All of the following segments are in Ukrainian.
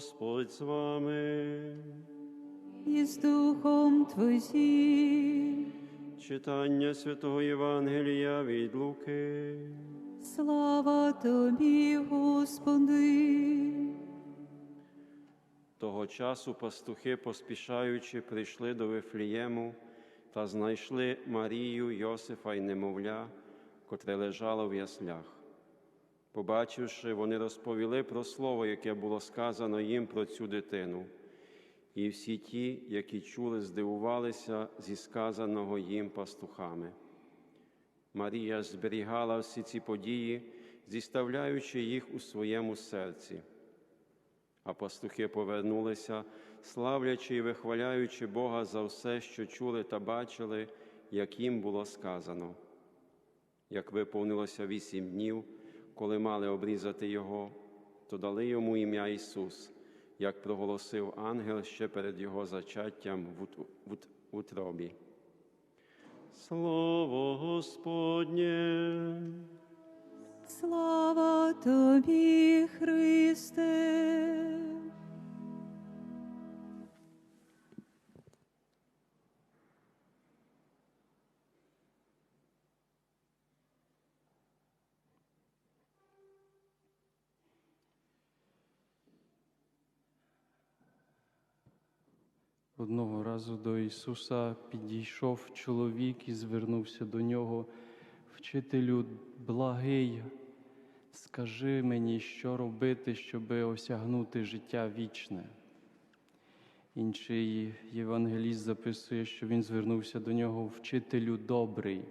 Господь з вами. і з Духом Твоїм. Читання Святого Євангелія від Луки. Слава Тобі, Господи. Того часу пастухи, поспішаючи, прийшли до Вифлієму та знайшли Марію, Йосифа і немовля, котре лежало в яслях. Побачивши, вони розповіли про слово, яке було сказано їм про цю дитину. І всі ті, які чули, здивувалися зі сказаного їм пастухами. Марія зберігала всі ці події, зіставляючи їх у своєму серці. А пастухи повернулися, славлячи і вихваляючи Бога за все, що чули та бачили, як їм було сказано. Як виповнилося вісім днів, коли мали обрізати його, то дали йому ім'я Ісус, як проголосив ангел ще перед його зачаттям в ут- в ут- в утробі. Слово Господнє. Слава Тобі, Христе. Одного разу до Ісуса підійшов чоловік і звернувся до нього. Вчителю благий, скажи мені, що робити, щоб осягнути життя вічне. Інший євангеліст записує, що він звернувся до нього, вчителю добрий.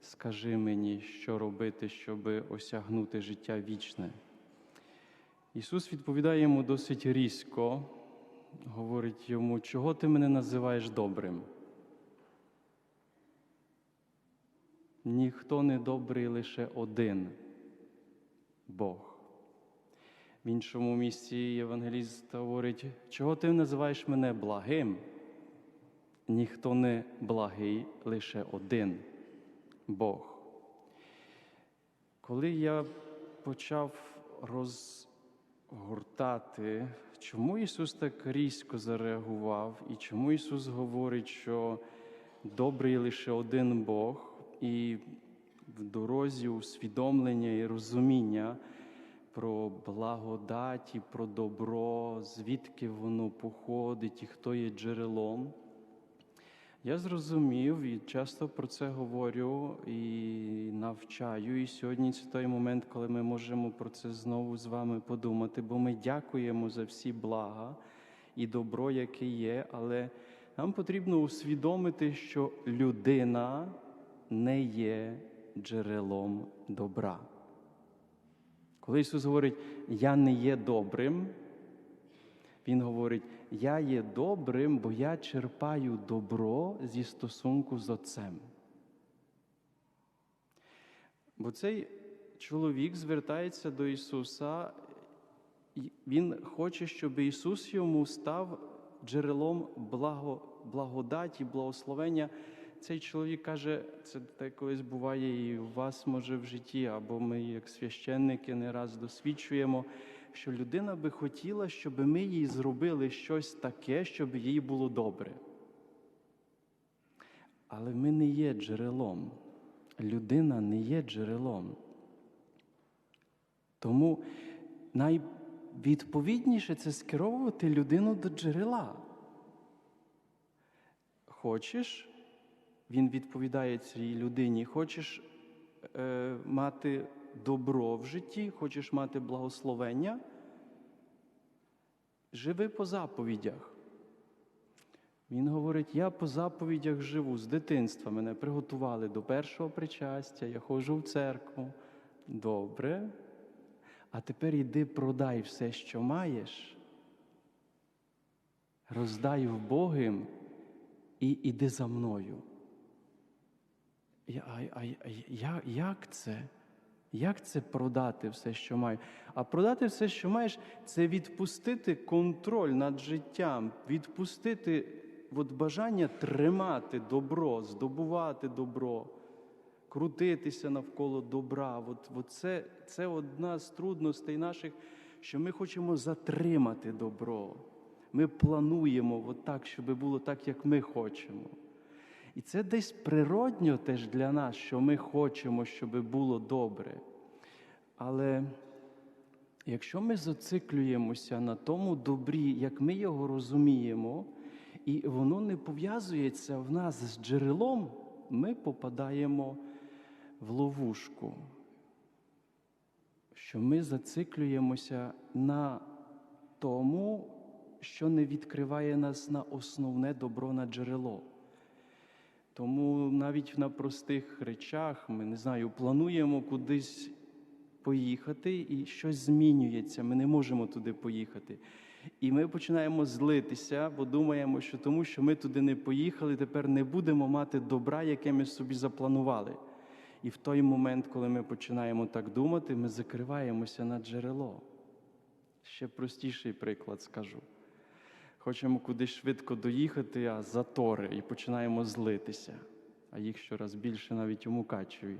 Скажи мені, що робити, щоб осягнути життя вічне. Ісус відповідає йому досить різко, говорить йому, чого ти мене називаєш добрим? Ніхто не добрий лише один Бог. В іншому місці Євангеліст говорить, чого ти називаєш мене благим? Ніхто не благий, лише один Бог. Коли я почав розгортати, чому Ісус так різко зареагував, і чому Ісус говорить, що добрий лише один Бог, і в дорозі усвідомлення і розуміння про благодать і про добро, звідки воно походить і хто є джерелом. Я зрозумів і часто про це говорю і навчаю. І сьогодні це той момент, коли ми можемо про це знову з вами подумати, бо ми дякуємо за всі блага і добро, яке є, але нам потрібно усвідомити, що людина не є джерелом добра. Коли Ісус говорить, я не є добрим, Він говорить, я є добрим, бо я черпаю добро зі стосунку з Отцем. Бо цей чоловік звертається до Ісуса, і Він хоче, щоб Ісус йому став джерелом благо, благодаті, благословення. Цей чоловік каже, це колись буває і у вас, може, в житті, або ми, як священники, не раз досвідчуємо, що людина би хотіла, щоб ми їй зробили щось таке, щоб їй було добре. Але ми не є джерелом. Людина не є джерелом. Тому найвідповідніше це скеровувати людину до джерела. Хочеш, він відповідає цій людині, хочеш е, мати добро в житті, хочеш мати благословення, живи по заповідях. Він говорить: я по заповідях живу з дитинства. Мене приготували до першого причастя, я ходжу в церкву. Добре. А тепер йди продай все, що маєш, роздай Богим і іди за мною. Я- а, а я, як це? Як це продати все, що маю? А продати все, що маєш, це відпустити контроль над життям, відпустити от бажання тримати добро, здобувати добро, крутитися навколо добра. От, от це, це одна з трудностей наших, що ми хочемо затримати добро. Ми плануємо от так, щоб було так, як ми хочемо. І це десь природньо теж для нас, що ми хочемо, щоб було добре. Але якщо ми зациклюємося на тому добрі, як ми його розуміємо, і воно не пов'язується в нас з джерелом, ми попадаємо в ловушку, що ми зациклюємося на тому, що не відкриває нас на основне добро на джерело. Тому навіть на простих речах ми не знаю, плануємо кудись поїхати, і щось змінюється. Ми не можемо туди поїхати. І ми починаємо злитися, бо думаємо, що тому, що ми туди не поїхали, тепер не будемо мати добра, яке ми собі запланували. І в той момент, коли ми починаємо так думати, ми закриваємося на джерело. Ще простіший приклад скажу. Хочемо кудись швидко доїхати, а затори, і починаємо злитися, а їх щораз більше навіть у Мукачеві.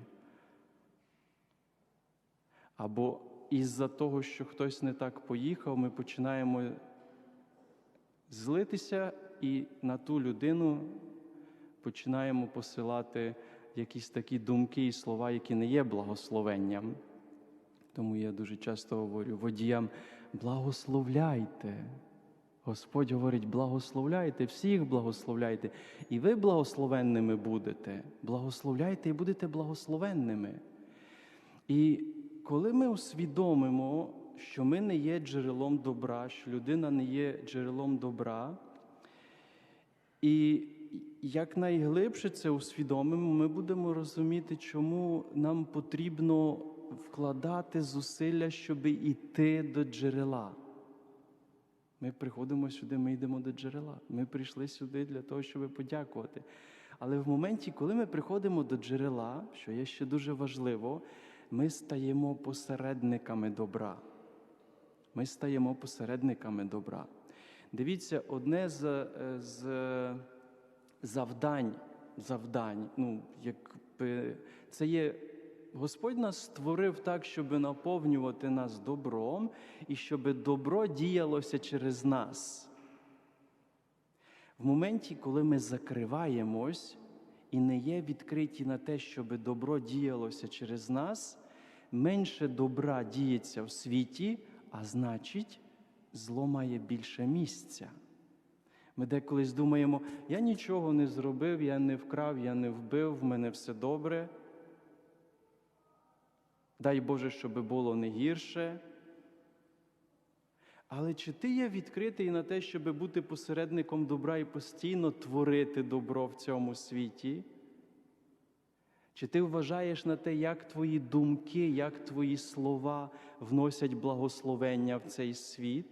Або із-за того, що хтось не так поїхав, ми починаємо злитися і на ту людину починаємо посилати якісь такі думки і слова, які не є благословенням. Тому я дуже часто говорю водіям: благословляйте. Господь говорить, благословляйте, всіх благословляйте, і ви благословенними будете. Благословляйте і будете благословенними. І коли ми усвідомимо, що ми не є джерелом добра, що людина не є джерелом добра, і як найглибше це усвідомимо, ми будемо розуміти, чому нам потрібно вкладати зусилля, щоб йти до джерела. Ми приходимо сюди, ми йдемо до джерела. Ми прийшли сюди для того, щоб подякувати. Але в моменті, коли ми приходимо до джерела, що є ще дуже важливо, ми стаємо посередниками добра. Ми стаємо посередниками добра. Дивіться, одне з, е, з завдань, завдань, ну, якби це є. Господь нас створив так, щоб наповнювати нас добром і щоб добро діялося через нас. В моменті, коли ми закриваємось і не є відкриті на те, щоб добро діялося через нас, менше добра діється в світі, а значить, зло має більше місця. Ми деколись думаємо, я нічого не зробив, я не вкрав, я не вбив, в мене все добре. Дай Боже, щоб було не гірше. Але чи ти є відкритий на те, щоб бути посередником добра і постійно творити добро в цьому світі? Чи ти вважаєш на те, як твої думки, як твої слова вносять благословення в цей світ?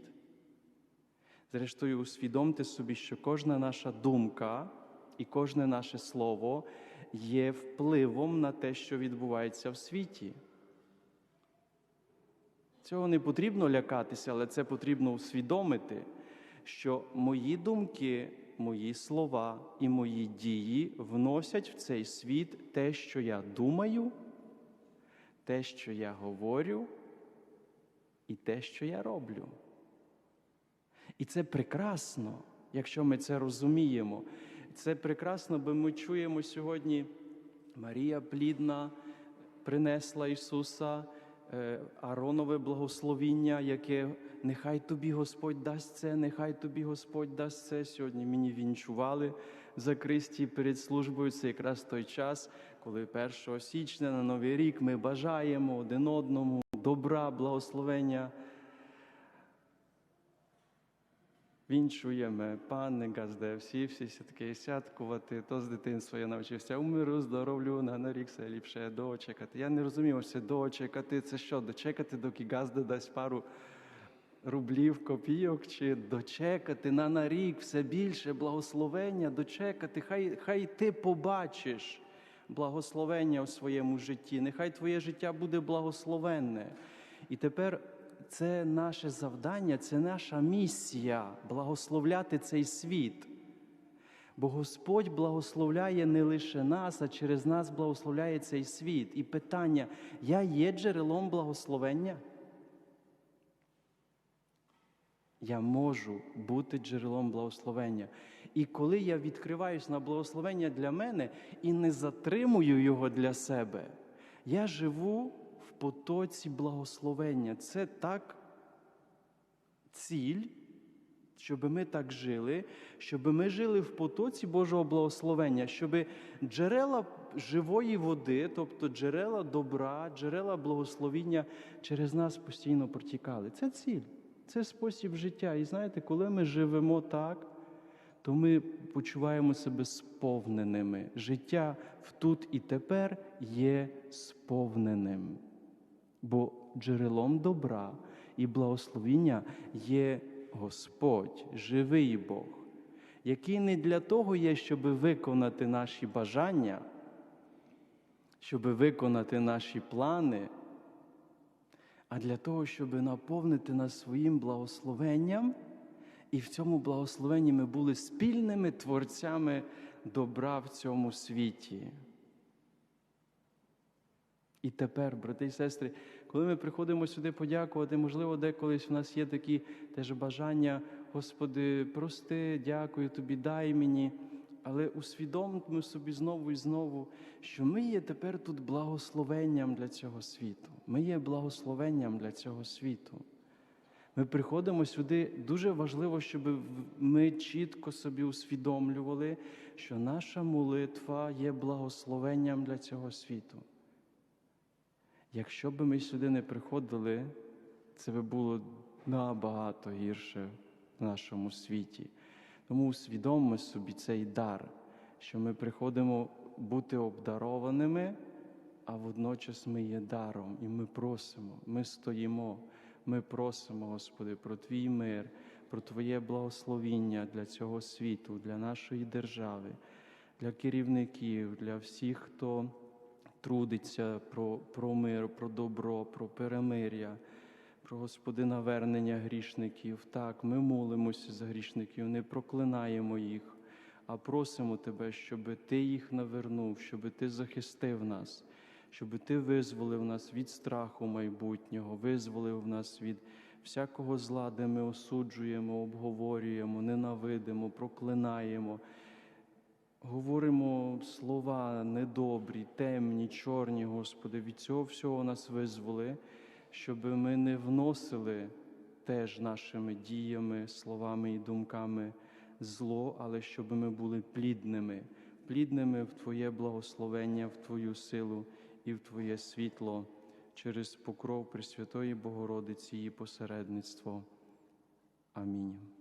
Зрештою, усвідомте собі, що кожна наша думка і кожне наше слово є впливом на те, що відбувається в світі. Цього не потрібно лякатися, але це потрібно усвідомити, що мої думки, мої слова і мої дії вносять в цей світ те, що я думаю, те, що я говорю, і те, що я роблю. І це прекрасно, якщо ми це розуміємо. Це прекрасно, бо ми чуємо сьогодні, Марія плідна принесла Ісуса. Е, Аронове благословіння, яке нехай тобі Господь дасть це, нехай тобі Господь дасть це. Сьогодні мені вінчували за Кристі перед службою. Це якраз той час, коли 1 січня на Новий рік ми бажаємо один одному добра, благословення. Вінчуємо, пане газде, всі всі таке святкувати, то з дитинства я навчився у миру, здоровлю, на рік все ліпше дочекати. Я не розумів, що дочекати, це що, дочекати, доки газда дасть пару рублів, копійок, чи дочекати на на рік все більше благословення, дочекати. Хай, хай ти побачиш благословення у своєму житті. Нехай твоє життя буде благословенне. І тепер це наше завдання, це наша місія благословляти цей світ. Бо Господь благословляє не лише нас, а через нас благословляє цей світ. І питання: я є джерелом благословення? Я можу бути джерелом благословення. І коли я відкриваюсь на благословення для мене і не затримую його для себе, я живу потоці благословення. Це так ціль, щоб ми так жили, щоб ми жили в потоці Божого благословення, щоб джерела живої води, тобто джерела добра, джерела благословіння через нас постійно протікали. Це ціль, це спосіб життя. І знаєте, коли ми живемо так, то ми почуваємо себе сповненими. Життя в тут і тепер є сповненим. Бо джерелом добра і благословіння є Господь, живий Бог, який не для того є, щоб виконати наші бажання, щоб виконати наші плани, а для того, щоб наповнити нас своїм благословенням, і в цьому благословенні ми були спільними творцями добра в цьому світі. І тепер, брати і сестри, коли ми приходимо сюди подякувати, можливо, деколись в нас є такі теж бажання, Господи, прости, дякую тобі, дай мені. Але усвідомимо собі знову і знову, що ми є тепер тут благословенням для цього світу. Ми є благословенням для цього світу. Ми приходимо сюди. Дуже важливо, щоб ми чітко собі усвідомлювали, що наша молитва є благословенням для цього світу. Якщо б ми сюди не приходили, це би було набагато гірше в нашому світі. Тому усвідомимо собі цей дар, що ми приходимо бути обдарованими, а водночас ми є даром, і ми просимо, ми стоїмо, ми просимо, Господи, про Твій мир, про Твоє благословіння для цього світу, для нашої держави, для керівників, для всіх, хто трудиться про, про мир, про добро, про перемир'я, про Господи навернення грішників. Так, ми молимося за грішників, не проклинаємо їх, а просимо Тебе, щоб Ти їх навернув, щоб Ти захистив нас, щоб Ти визволив нас від страху майбутнього, визволив нас від всякого зла, де ми осуджуємо, обговорюємо, ненавидимо, проклинаємо. Говоримо слова недобрі, темні, чорні, Господи, від цього всього нас визволи, щоб ми не вносили теж нашими діями, словами і думками зло, але щоб ми були плідними, плідними в Твоє благословення, в Твою силу і в Твоє світло через покров Пресвятої Богородиці і посередництво. Амінь.